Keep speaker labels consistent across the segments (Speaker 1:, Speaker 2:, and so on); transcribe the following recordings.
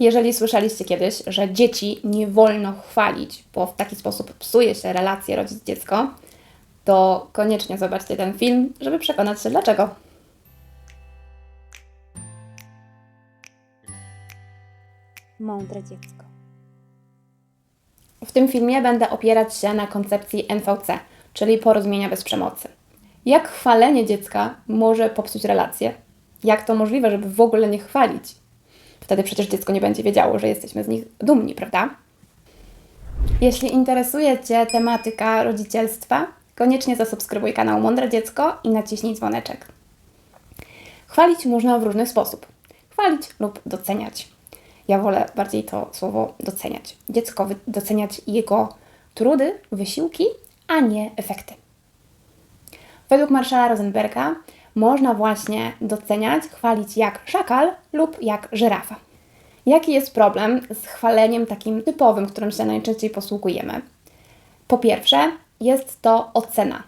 Speaker 1: Jeżeli słyszeliście kiedyś, że dzieci nie wolno chwalić, bo w taki sposób psuje się relacje rodzic-dziecko, to koniecznie zobaczcie ten film, żeby przekonać się dlaczego.
Speaker 2: Mądre dziecko.
Speaker 1: W tym filmie będę opierać się na koncepcji NVC, czyli porozumienia bez przemocy. Jak chwalenie dziecka może popsuć relacje? Jak to możliwe, żeby w ogóle nie chwalić? Wtedy przecież dziecko nie będzie wiedziało, że jesteśmy z nich dumni, prawda? Jeśli interesuje Cię tematyka rodzicielstwa, koniecznie zasubskrybuj kanał Mądre Dziecko i naciśnij dzwoneczek. Chwalić można w różny sposób. Chwalić lub doceniać. Ja wolę bardziej to słowo doceniać. Dziecko doceniać jego trudy, wysiłki, a nie efekty. Według Marszala Rosenberga można właśnie doceniać, chwalić jak szakal lub jak żyrafa. Jaki jest problem z chwaleniem takim typowym, którym się najczęściej posługujemy? Po pierwsze, jest to ocena.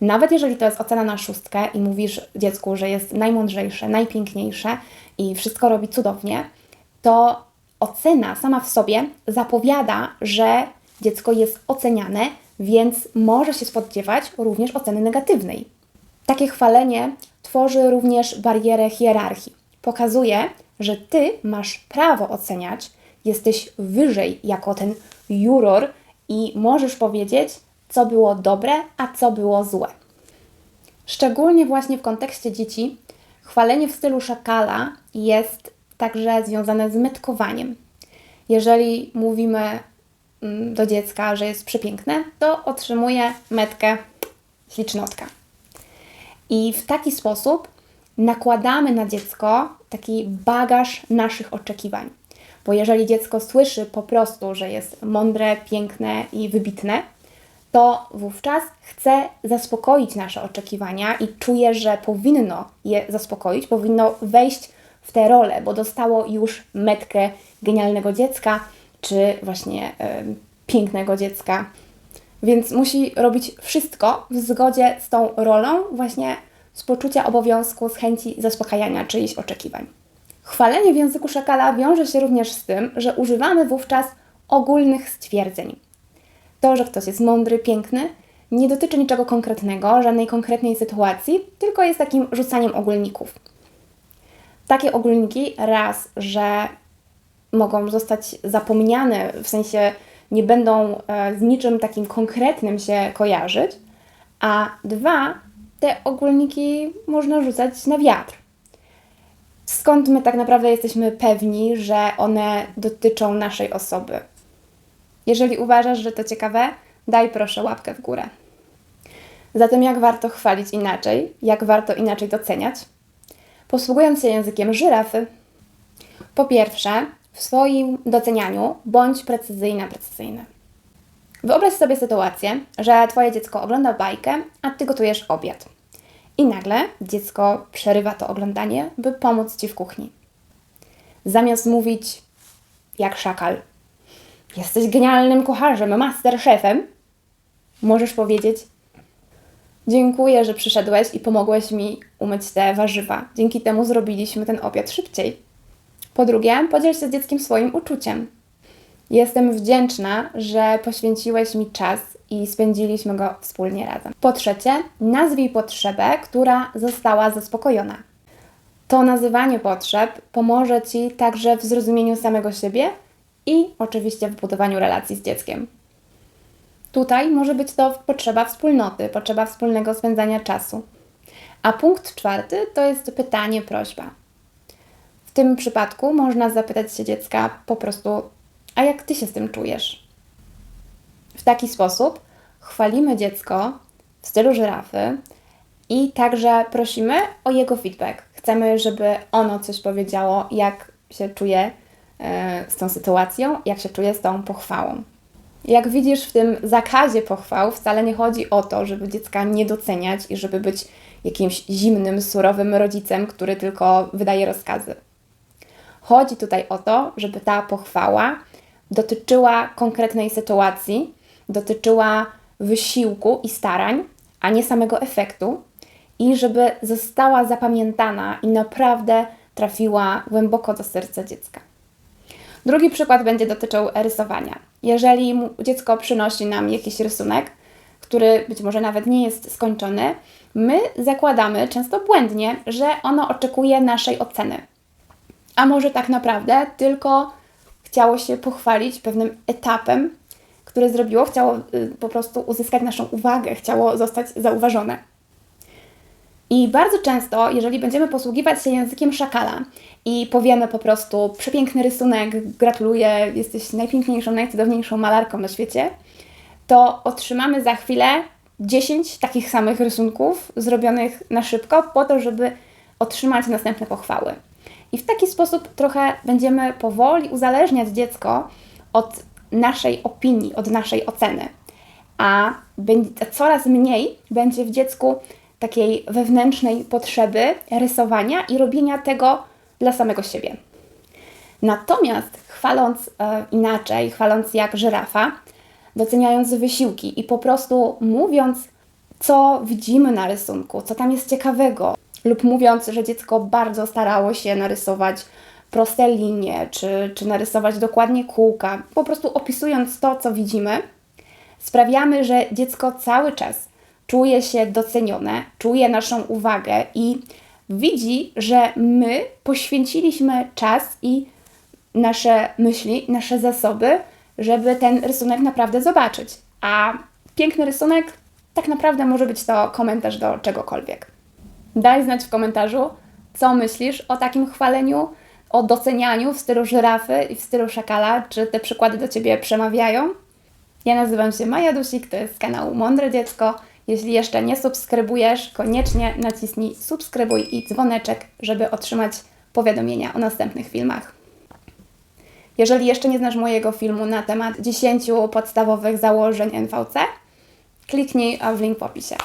Speaker 1: Nawet jeżeli to jest ocena na szóstkę i mówisz dziecku, że jest najmądrzejsze, najpiękniejsze i wszystko robi cudownie, to ocena sama w sobie zapowiada, że dziecko jest oceniane, więc może się spodziewać również oceny negatywnej. Takie chwalenie tworzy również barierę hierarchii. Pokazuje, że ty masz prawo oceniać, jesteś wyżej jako ten juror i możesz powiedzieć, co było dobre, a co było złe. Szczególnie właśnie w kontekście dzieci, chwalenie w stylu szakala jest także związane z metkowaniem. Jeżeli mówimy mm, do dziecka, że jest przepiękne, to otrzymuje metkę ślicznotka. I w taki sposób nakładamy na dziecko taki bagaż naszych oczekiwań. Bo jeżeli dziecko słyszy po prostu, że jest mądre, piękne i wybitne, to wówczas chce zaspokoić nasze oczekiwania i czuje, że powinno je zaspokoić, powinno wejść w tę rolę, bo dostało już metkę genialnego dziecka, czy właśnie e, pięknego dziecka. Więc musi robić wszystko w zgodzie z tą rolą, właśnie z poczucia obowiązku, z chęci zaspokajania czyichś oczekiwań. Chwalenie w języku szakala wiąże się również z tym, że używamy wówczas ogólnych stwierdzeń. To, że ktoś jest mądry, piękny, nie dotyczy niczego konkretnego, żadnej konkretnej sytuacji, tylko jest takim rzucaniem ogólników. Takie ogólniki raz, że mogą zostać zapomniane, w sensie nie będą e, z niczym takim konkretnym się kojarzyć, a dwa, te ogólniki można rzucać na wiatr. Skąd my tak naprawdę jesteśmy pewni, że one dotyczą naszej osoby? Jeżeli uważasz, że to ciekawe, daj proszę łapkę w górę. Zatem jak warto chwalić inaczej? Jak warto inaczej doceniać? Posługując się językiem żyrafy, po pierwsze, w swoim docenianiu bądź precyzyjna, precyzyjny. Wyobraź sobie sytuację, że Twoje dziecko ogląda bajkę, a Ty gotujesz obiad. I nagle dziecko przerywa to oglądanie, by pomóc Ci w kuchni. Zamiast mówić jak szakal, jesteś genialnym kucharzem, masterchefem, możesz powiedzieć Dziękuję, że przyszedłeś i pomogłeś mi umyć te warzywa. Dzięki temu zrobiliśmy ten obiad szybciej. Po drugie, podziel się z dzieckiem swoim uczuciem. Jestem wdzięczna, że poświęciłeś mi czas i spędziliśmy go wspólnie razem. Po trzecie, nazwij potrzebę, która została zaspokojona. To nazywanie potrzeb pomoże Ci także w zrozumieniu samego siebie i oczywiście w budowaniu relacji z dzieckiem. Tutaj może być to potrzeba wspólnoty, potrzeba wspólnego spędzania czasu. A punkt czwarty to jest pytanie, prośba. W tym przypadku można zapytać się dziecka po prostu, a jak ty się z tym czujesz? W taki sposób chwalimy dziecko w stylu żyrafy i także prosimy o jego feedback. Chcemy, żeby ono coś powiedziało, jak się czuje e, z tą sytuacją, jak się czuje z tą pochwałą. Jak widzisz w tym zakazie pochwał, wcale nie chodzi o to, żeby dziecka nie doceniać i żeby być jakimś zimnym, surowym rodzicem, który tylko wydaje rozkazy. Chodzi tutaj o to, żeby ta pochwała dotyczyła konkretnej sytuacji, dotyczyła wysiłku i starań, a nie samego efektu, i żeby została zapamiętana i naprawdę trafiła głęboko do serca dziecka. Drugi przykład będzie dotyczył rysowania. Jeżeli dziecko przynosi nam jakiś rysunek, który być może nawet nie jest skończony, my zakładamy często błędnie, że ono oczekuje naszej oceny. A może tak naprawdę tylko chciało się pochwalić pewnym etapem, który zrobiło, chciało y, po prostu uzyskać naszą uwagę, chciało zostać zauważone. I bardzo często, jeżeli będziemy posługiwać się językiem szakala i powiemy po prostu przepiękny rysunek, gratuluję, jesteś najpiękniejszą, najcudowniejszą malarką na świecie, to otrzymamy za chwilę 10 takich samych rysunków zrobionych na szybko po to, żeby otrzymać następne pochwały. I w taki sposób trochę będziemy powoli uzależniać dziecko od naszej opinii, od naszej oceny a coraz mniej będzie w dziecku takiej wewnętrznej potrzeby rysowania i robienia tego dla samego siebie. Natomiast chwaląc e, inaczej, chwaląc jak żyrafa, doceniając wysiłki i po prostu mówiąc, co widzimy na rysunku, co tam jest ciekawego, lub mówiąc, że dziecko bardzo starało się narysować proste linie, czy, czy narysować dokładnie kółka, po prostu opisując to, co widzimy, sprawiamy, że dziecko cały czas czuje się docenione, czuje naszą uwagę i widzi, że my poświęciliśmy czas i nasze myśli, nasze zasoby, żeby ten rysunek naprawdę zobaczyć. A piękny rysunek tak naprawdę może być to komentarz do czegokolwiek. Daj znać w komentarzu, co myślisz o takim chwaleniu, o docenianiu w stylu żyrafy i w stylu szakala. Czy te przykłady do Ciebie przemawiają? Ja nazywam się Maja Dusik, to jest kanał Mądre Dziecko. Jeśli jeszcze nie subskrybujesz, koniecznie naciśnij subskrybuj i dzwoneczek, żeby otrzymać powiadomienia o następnych filmach. Jeżeli jeszcze nie znasz mojego filmu na temat 10 podstawowych założeń NVC, kliknij w link w opisie.